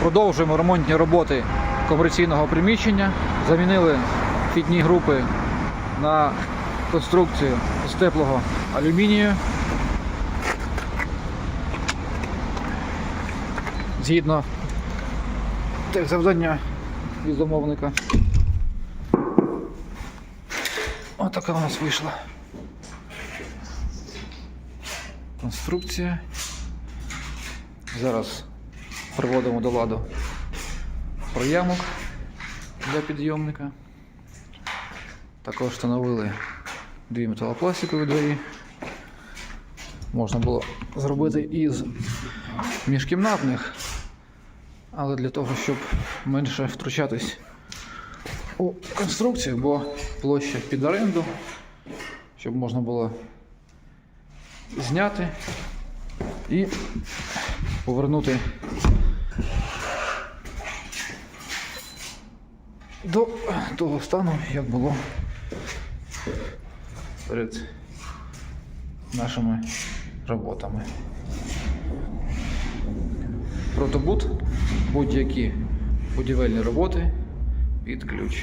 Продовжуємо ремонтні роботи комерційного приміщення. Замінили фітні групи на конструкцію з теплого алюмінію. Згідно тих завдання від замовника. Отака у нас вийшла. Конструкція. Зараз приводимо до ладу проямок для підйомника. Також встановили дві металопластикові двері. Можна було зробити із міжкімнатних, але для того, щоб менше втручатись у конструкцію, бо площа під оренду, щоб можна було зняти і повернути до того стану, як було перед нашими роботами. Протобут, будь-які будівельні роботи під ключ.